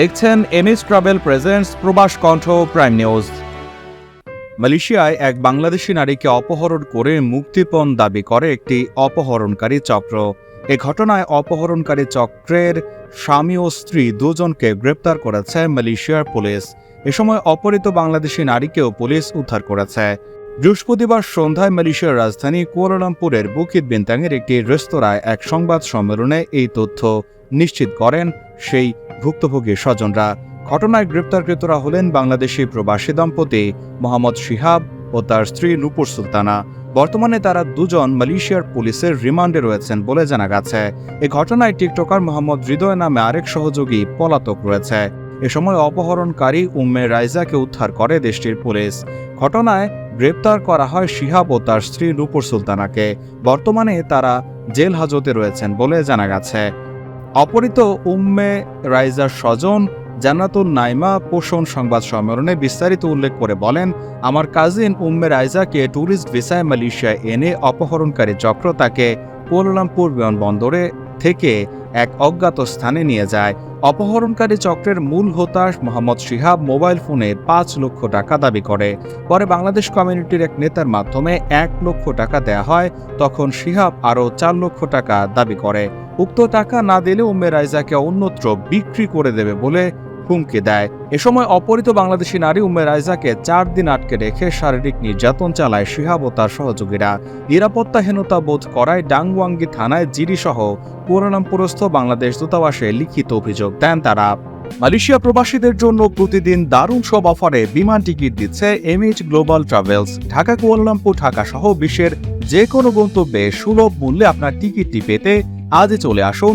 দেখছেন MS travel presents প্রবাস কণ্ঠ প্রাইম নিউজ। মালয়েশিয়ায় এক বাংলাদেশি নারীকে অপহরণ করে মুক্তিপণ দাবি করে একটি অপহরণকারী চক্র। এ ঘটনায় অপহরণকারী চক্রের স্বামী ও স্ত্রী দুজনকে গ্রেপ্তার করেছে মালয়েশিয়ার পুলিশ। এ সময় অপহৃত বাংলাদেশি নারীকেও পুলিশ উদ্ধার করেছে। বৃহস্পতিবার সন্ধ্যায় মালয়েশিয়ার রাজধানী কুয়ালালামপুরের বুকিত বিন্তাংয়ের একটি রেস্তোরাঁয় এক সংবাদ সম্মেলনে এই তথ্য নিশ্চিত করেন সেই ভুক্তভোগী স্বজনরা ঘটনায় গ্রেপ্তারকৃতরা হলেন বাংলাদেশি প্রবাসী দম্পতি মোহাম্মদ শিহাব ও তার স্ত্রী নূপুর সুলতানা। বর্তমানে তারা দুজন মালয়েশিয়ার পুলিশের রিমান্ডে রয়েছেন বলে জানা গেছে। এ ঘটনায় টিকটকার মোহাম্মদ হৃদয় নামে আরেক সহযোগী পলাতক রয়েছে। এ সময় অপহরণকারী উম্মে রাইজাকে উদ্ধার করে দেশটির পুলিশ। ঘটনায় গ্রেপ্তার করা হয় শিহাব ও তার স্ত্রী নূপুর সুলতানাকে। বর্তমানে তারা জেল হাজতে রয়েছেন বলে জানা গেছে। অপহৃত উম্মে রাইজার স্বজন জান্নাতুল নাইমা পোষণ সংবাদ সম্মেলনে বিস্তারিত উল্লেখ করে বলেন, আমার কাজিন উম্মে রাইজাকে ট্যুরিস্ট ভিসায় মালয়েশিয়ায় এনে অপহরণকারী চক্র তাকে কুয়ালালামপুর বিমানবন্দরে থেকে এক অজ্ঞাত স্থানে নিয়ে যায়। অপহরণকারী চক্রের মূল হোতাশ মোহাম্মদ শিহাব মোবাইল ফোনে পাঁচ লক্ষ টাকা দাবি করে। পরে বাংলাদেশ কমিউনিটির এক নেতার মাধ্যমে এক লক্ষ টাকা দেয়া হয়, তখন শিহাব আরও চার লক্ষ টাকা দাবি করে। উক্ত টাকা না দিলে উম্মে রাইজাকে অন্যত্র বিক্রি করে দেবে বলে হুমকি দেয়। এ সময় অপহৃত বাংলাদেশি নারী উম্মে রাইজাকে চার দিন আটকে রেখে শারীরিক নির্যাতন চালায় শিহাব ও তার সহযোগীরা। নিরাপত্তাহীনতা বোধ করায় ডাংওয়াঙ্গি থানায় জিডি সহ কুয়ালালামপুরস্থ বাংলাদেশ দূতাবাসে লিখিত অভিযোগ দেন তারা। মালয়েশিয়া প্রবাসীদের জন্য প্রতিদিন দারুণ সব অফারে বিমান টিকিট দিচ্ছে MH global travels. Dhaka, Kuala Lumpur Dhaka সহ বিশ্বের যে কোনো গন্তব্যে সুলভ মূল্যে আপনার টিকিটটি পেতে আজই চলে আসুন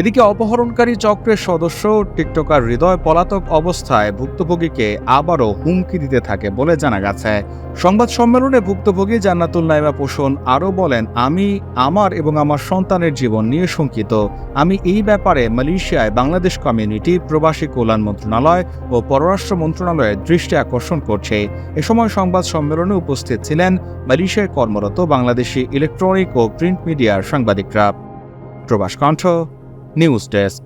এদিকে অপহরণকারী চক্রের সদস্য টিকটকার হৃদয় পলাতক অবস্থায় ভুক্তভোগীকে আবারও হুমকি দিতে থাকে বলে জানা গেছে। সংবাদ সম্মেলনে ভুক্তভোগী জান্নাতুল নাইমা পোষণ আরও বলেন, আমি আমার এবং আমার সন্তানের জীবন নিয়ে শঙ্কিত। আমি এই ব্যাপারে মালয়েশিয়ায় বাংলাদেশ কমিউনিটি, প্রবাসী কল্যাণ মন্ত্রণালয় ও পররাষ্ট্র মন্ত্রণালয়ের দৃষ্টি আকর্ষণ করছে। এ সময় সংবাদ সম্মেলনে উপস্থিত ছিলেন মালয়েশিয়ায় কর্মরত বাংলাদেশি ইলেকট্রনিক ও প্রিন্ট মিডিয়ার সাংবাদিকরা। প্রবাস কণ্ঠ নিউজ ডেস্ক